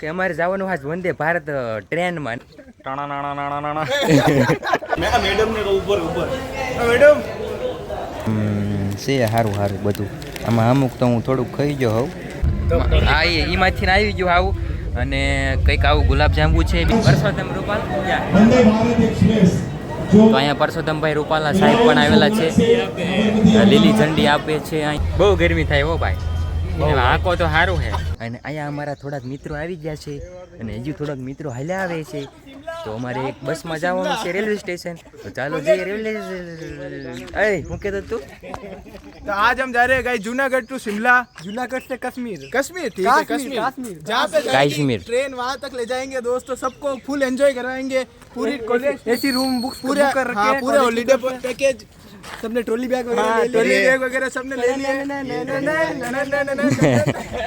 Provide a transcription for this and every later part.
કે અમારે જવાનું આજ વંદે ભારત ટ્રેનમાં. ટાણા નાણા નાણા નાણા મેં મેડમ ને ઉપર ઉપર મેડમ છે સારું સારું બધું. આમાં અમુક તો હું થોડુંક ખાઈ ગયો હોઉં. હા એ એમાંથી આવી ગયું આવું અને કંઈક આવું ગુલાબજાંબુ છે પરસોત્તમ રૂપાલ. તો અહીંયા પરસોત્તમભાઈ રૂપાલા સાહેબ પણ આવેલા છે. લીલી ઝંડી આપે છે અહીં. બહુ ગરમી થાય હો ભાઈ. એમાં આંકો તો સારું છે અને અહીંયા અમારા થોડાક મિત્રો આવી ગયા છે અને હજુ થોડાક મિત્રો હાલ્યા આવે છે તો અમારે એક બસમાં જવાનું છે રેલવે સ્ટેશન તો ચાલો જઈએ રેલવે અરે હું કહેતો તું तो आज हम जा रहे हैं गाइस जूनागढ़ टू शिमला जूनागढ़ से कश्मीर कश्मीर ठीक है कश्मीर जहाँ पे जाएंगे, कश्मीर। ट्रेन वहाँ तक ले जाएंगे दोस्तों सबको फुल एंजॉय करवाएंगे पूरी कॉलेज एसी रूम बुक्स पूरे हाँ पूरे हॉलीडे पैकेज सबने ट्रॉली बैग वगैरह ट्रॉली बैग वगैरह सबने ले लिए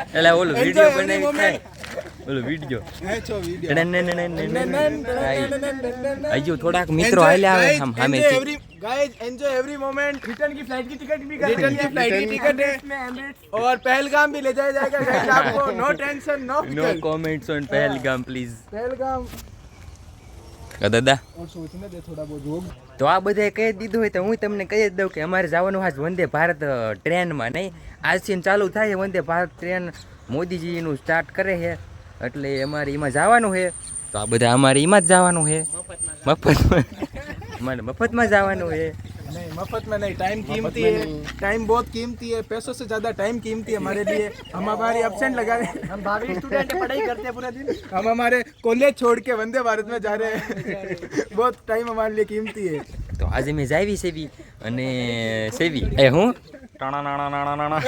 એટલે ઓલું Enjoy વિડીયો every બનાવી moment. થાય ઓલું વિડીયો छो वीडियो હજુ થોડાક મિત્રો હાલ્યા આવે આમ સામેથી guys enjoy every moment return की फ्लाइट की टिकट भी रिटर्न की फ्लाइट की टिकट है और पहलगाम भी ले जाया जाएगा guys आपको नो टेंशन नो નો फिकर comments on Pahalgam please Pahalgam દાદા और सोचने दे थोड़ा बहुत रोग તો આ બધાએ કહી દીધું હોય તો હું તમને કહી જ દઉં કે અમારે જવાનું આજ વંદે ભારત ટ્રેનમાં નહીં. આજથી ચાલુ થાય છે વંદે ભારત ટ્રેન. મોદીજીનું સ્ટાર્ટ કરે છે. એટલે અમારે એમાં જવાનું છે. તો આ બધા અમારે એમાં જ જવાનું છે. મફતમાં અમારે મફતમાં જવાનું છે. नहीं मफत में नहीं टाइम कीमती है टाइम बहुत कीमती है पैसों से ज्यादा टाइम कीमती है हमारे लिए हम हमारी एबसेंट लगा रहे हैं हम भावी स्टूडेंट पढ़ाई करते हैं पूरा दिन हम हमारे कॉलेज छोड़ के वंदे भारत में जा रहे हैं बहुत टाइम हमारे लिए कीमती है તો આજે મેં જાવી સેવી અને સેવી એ હું ટાણા નાણા નાણા નાણા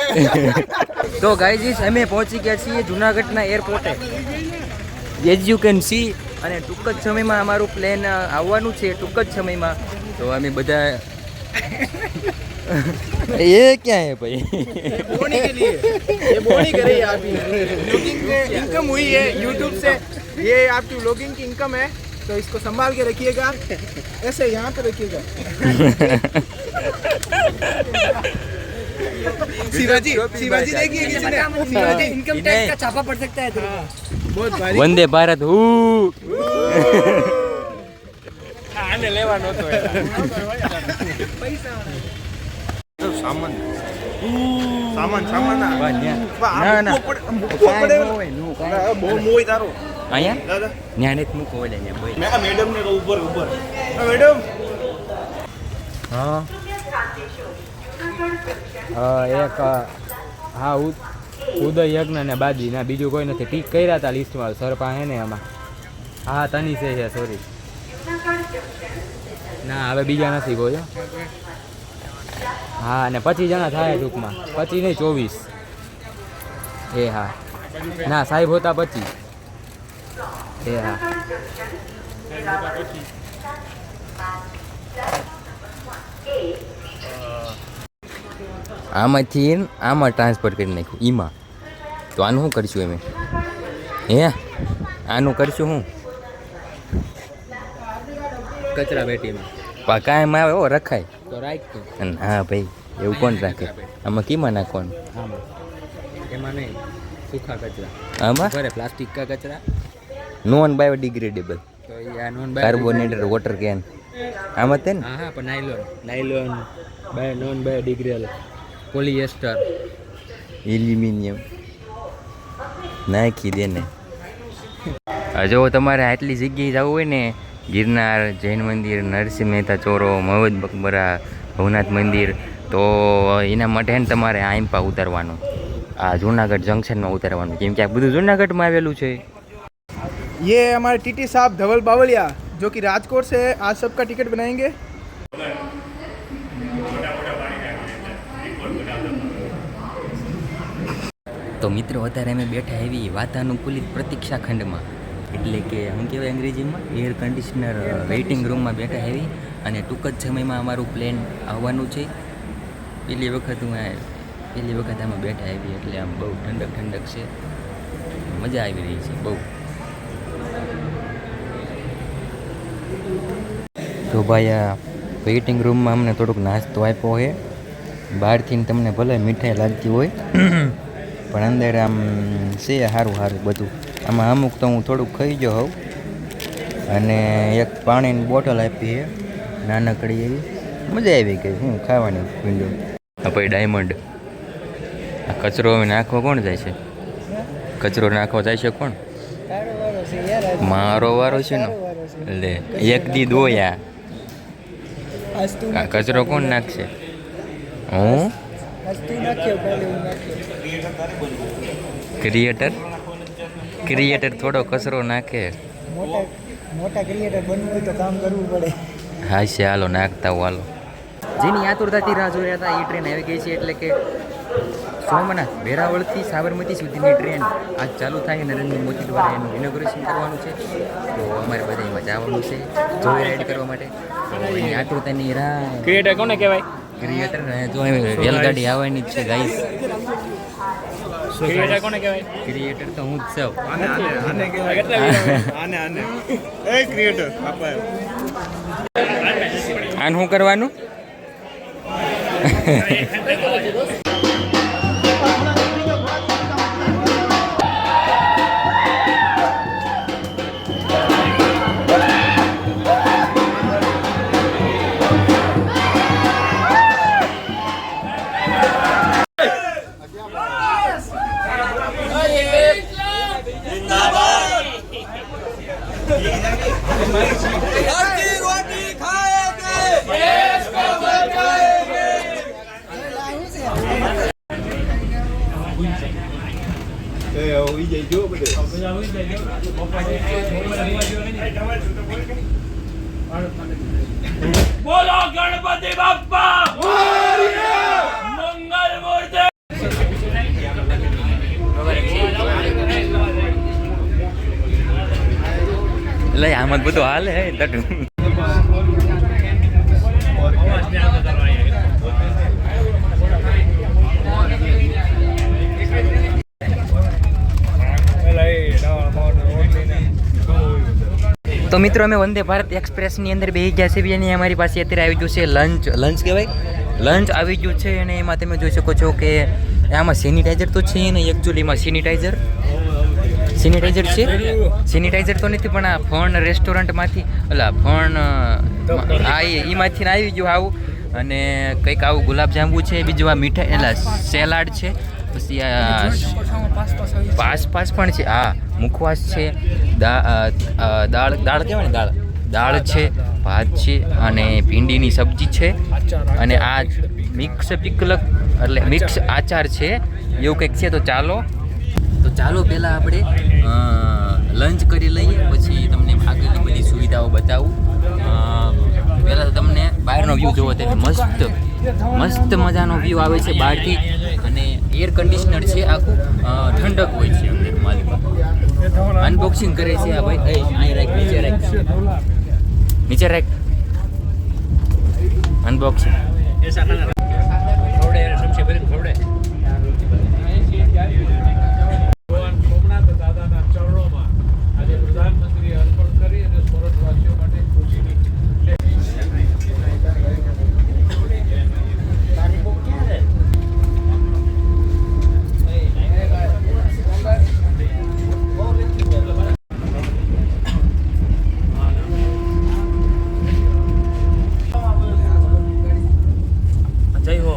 તો ગાઈજીસ અમે પહોંચી ગયા છીએ જુનાગઢના એરપોર્ટે એઝ યુ કેન સી અને ટૂંક જ સમયમાં અમારું પ્લેન આવવાનું છે ટૂંક જ સમયમાં તો અમે બધા ये क्या है भाई? बोनी के लिए ये बोनी करे आपकी ब्लॉगिंग से इनकम हुई है यूट्यूब से। ये आपकी ब्लॉगिंग की इनकम है तो इसको संभाल के रखिएगा। ऐसे यहाँ पे रखिएगा। शिवाजी शिवाजी देखिए किसने शिवाजी इनकम टैक्स का छापा पड़ सकता है बहुत भारी वंदे भारत हूँ। हाँ, आने लेवा नो तो સામાન સામાન સામાન. ના ના. ના મૂકવો પડે. બહુ મોય તારો. અહીંયા? દાદા. ત્યાં નથી મૂકો ઓલે ત્યાં ભાઈ મેં મેડમ ને ઉપર ઉપર મેડમ હા. એક હા ઉદય યજ્ઞ ને બાદી ના બીજું કોઈ નથી. ટીક કર્યા હતા લિસ્ટમાં સર પાસે ને એમાં હા તની છે સોરી ના હવે બીજા નથી કોઈ હા. અને પચીસ જણા થાય ટૂંકમાં. પચીસ નહીં ચોવીસ. એ હા. ના સાહેબ હોતા પચીસ. એ હા. આમાંથી આમાં ટ્રાન્સફર કરી નાખ્યું ઈમાં. તો આનું શું કરશું અમે? હે? આનું કરશું હું કચરા પેટીમાં. કાંઈ આવે હો રખાય. તો રાખ અને હા ભાઈ એવું કોણ રાખે? આમાં કીમાં નાખવાનું? એમાં નહીં સૂખા કચરા. આમાં? ઘરે પ્લાસ્ટિક કા કચરા. Non biodegradable. તો એ આ નોન કાર્બોનેટેડ વોટર કેન. આમાં તે ને? હા પણ નાયલોન. નાયલોન બાય નોન બાયોડિગ્રેડેબલ. પોલિએસ્ટર. એલ્યુમિનિયમ. નાખી દે ને. જો તમારે આટલી જગ્યાએ જવું હોય ને ગિરનાર જૈન મંદિર નરસિંહ મહેતા ચોરો મહદ મકબરા ભવનાથ મંદિર તો એના માટે હે ને તમારે આઈમ્પા ઉતારવાનું આ જુનાગઢ જંકશનમાં ઉતારવાનું કેમ કે આ બધું જુનાગઢમાં આવેલું છે ये हमारे टीटी साहब धवल बावलिया जो कि राजकोट से है आज सबका टिकट बनाएंगे તો મિત્રો અત્યારે અમે બેઠા એવી વાતાનુકૂલિત પ્રતીક્ષા ખંડમાં એટલે કે શું કહેવાય અંગ્રેજીમાં? એર કન્ડિશનર વેઇટિંગ રૂમમાં બેઠા હેવી અને ટૂંક જ સમયમાં અમારું પ્લેન આવવાનું છે. પહેલી વખત હું પહેલી વખત આમાં બેઠા આવી એટલે આમ બહુ ઠંડક ઠંડક છે. મજા આવી રહી છે બહુ. તો ભાઈ આ વેઇટિંગ રૂમમાં અમને થોડુંક નાસ્તો આપ્યો છે. બહારથી તમને ભલે મીઠાઈ લાગતી હોય. પણ અંદર આમ છે સારું સારું બધું. આમાં અમુક તો હું થોડુંક ખાઈ ગયો હોઉં. અને એક પાણીની બોટલ આપી છે નાનકડી એવી. મજા આવી ગઈ હું ખાવાની વિન્ડો પછી ડાયમંડ આ કચરો હવે નાખવા કોણ જાય છે? કચરો નાખવા જાય છે કોણ? મારો વારો છે ને. લે એક દી દોયા. કચરો કોણ નાખશે? હું? ક્રિએટર ક્રિએટર થોડો કચરો નાખે. મોટા મોટા ક્રિએટર બનવું હોય તો કામ કરવું પડે. હા છે હાલો નાખતા હો હાલો. જેની આતુરતાથી રાહ જોઈ હતા એ ટ્રેન આવી ગઈ છે એટલે કે સોમનાથ વેરાવળથી સાબરમતી સુધીની ટ્રેન આજ ચાલુ થાય નરેન્દ્ર મોદી દ્વારા એનું ઇનોગ્રેશન કરવાનું છે. તો અમારે બધા એમાં જવાનું છે જોઈ રાઈડ કરવા માટે. તો એની આતુરતાની રાહ ક્રિએટર કોને કહેવાય? ક્રિએટર જો રેલગાડી આવવાની જ છે ગાઈસ ક્રિએટર કોને કહેવાય? ક્રિએટર તો હું જ છું. આને આને આને. કહેવાય આને આને. એ ક્રિએટર આપણે આને શું કરવાનું? બોલો ગણપતિ બાપા મંગલ મૂર્તિ! એટલે આમાં બધું હાલે હે તો મિત્રો અમે વંદે ભારત એક્સપ્રેસની અંદર બે ગયા છે અને અમારી પાસે અત્યારે આવી ગયું છે લંચ. લંચ કહેવાય? લંચ આવી ગયું છે અને એમાં તમે જોઈ શકો છો કે આમાં સેનિટાઈઝર તો છે ને એકચ્યુઅલીમાં સેનિટાઈઝર. સેનિટાઈઝર છે? સેનિટાઈઝર તો નથી પણ આ ફણ રેસ્ટોરન્ટમાંથી એટલે ફણ આ એમાંથી આવી ગયું આવું. અને કંઈક આવું ગુલાબજાંબુ છે બીજું આ મીઠાઈ એટલે સેલાડ છે. પછી આ પાસ પાસ પણ છે. હા મુખવાસ છે. દાળ દાળ કહેવાય ને દાળ? દાળ છે ભાત છે અને ભીંડીની સબ્જી છે અને આ મિક્સ પિકલક એટલે મિક્સ આચાર. છે એવું કંઈક છે તો ચાલો. તો ચાલો પહેલાં આપણે લંચ કરી લઈએ પછી તમને આગળની બધી સુવિધાઓ બતાવું. પહેલાં તો તમને બહારનો વ્યૂ જોવો તે મસ્ત મસ્ત મજાનો વ્યૂ આવે છે બહારથી. અને એર કન્ડિશનર છે આખું ઠંડક હોય છે અંદર માલિક. અનબોક્સિંગ કરે છે આ ભાઈ. એ અહીં રાખ નીચે રાખ. નીચે રાખ. અનબોક્સિંગ જય હો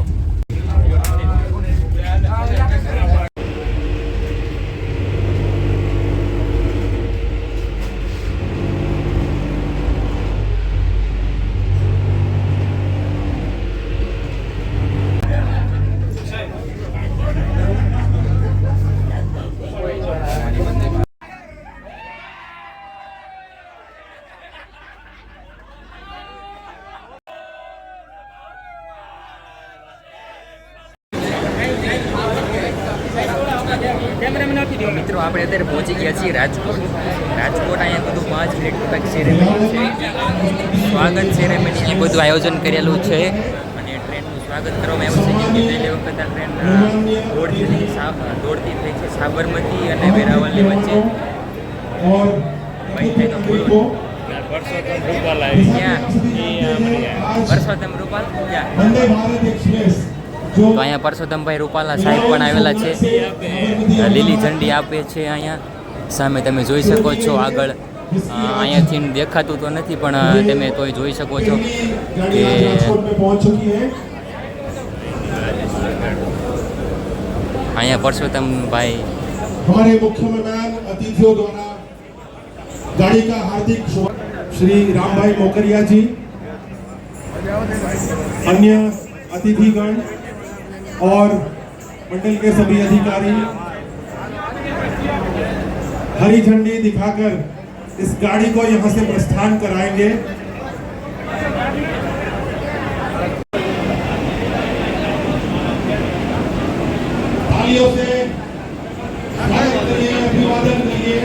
મિત્રો આપણે અત્યારે પહોંચી ગયા છીએ રાજકોટ. રાજકોટ અહીંયા બધું પાંચ મિનિટ કંઈક સેરેમની છે. સ્વાગત સેરેમની એ બધું આયોજન કરેલું છે. અને ટ્રેનનું સ્વાગત કરવામાં આવ્યું છે. કે પહેલી વખત આ ટ્રેન દોડતી થઈ દોડતી થઈ છે સાબરમતી અને વેરાવળની વચ્ચે. और ભાઈ થાય તો બોલો. ક્યાં પરસોત્તમ રૂપાલ ક્યાં वंदे भारत एक्सप्रेस जो તો અહીંયા પરસોત્તમભાઈ રૂપાલા સાહેબ પણ આવેલા છે લીલી ઝંડી આપે છે અહીંયા સામે તમે જોઈ શકો છો આગળ અ, અહીંયાથી દેખાતું તો નથી પણ અ, તમે તોય જોઈ શકો છો गाड़ी आज राजकोट में पहुंच चुकी है અહીંયા પરસોત્તમભાઈ हमारे मुख्य मेहमान अतिथियों द्वारा गाड़ी का हार्दिक स्वागत श्री रामभाई मोकरिया जी अन्य अतिथिगण और मंडल के सभी अधिकारी हरी झंडी दिखाकर इस गाड़ी को यहाँ से प्रस्थान कराएँगे। से अभिवादन करिए।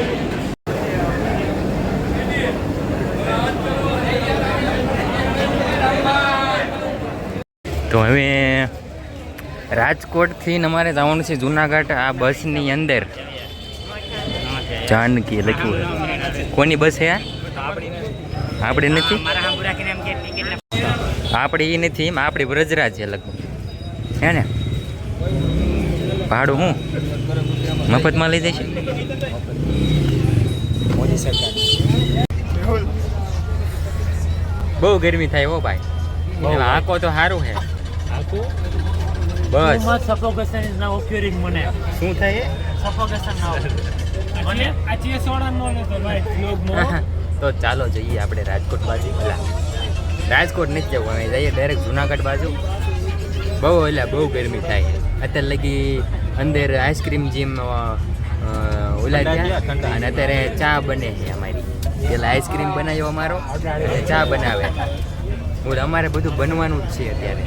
तो हमें રાજકોટથી અમારે જવાનું છે જુનાગઢ આ બસની અંદર. જાનકી લખ્યું કોની બસ છે આ? આપણે નથી? આપણે એ નથી એમ આપણી વ્રજરાજ છે લગભગ. હે ને? ભાડું હું? મફતમાં લઈ જશે બહુ ગરમી થાય હો ભાઈ. આંકો તો સારું છે બસ. સફોકેશન ઇઝ નાઉ ઓક્યુરિંગ મને. શું થાય? સફોકેશન નાઉ મને આ ચીએ સોડા નો લેતો ભાઈ તો ચાલો જઈએ આપણે રાજકોટ બાજુ. ભલા. રાજકોટ નથી જવું અમે જઈએ ડાયરેક્ટ જુનાગઢ બાજુ. બહુ એટલે બહુ ગરમી થાય. અત્યારે લગી અંદર આઈસ્ક્રીમ જેમ ઓલા ગયા અને અત્યારે ચા બને છે અમારી. પેલા આઈસ્ક્રીમ બનાવ્યો અમારો. અને ચા બનાવે. અમારે બધું બનવાનું જ છે અત્યારે.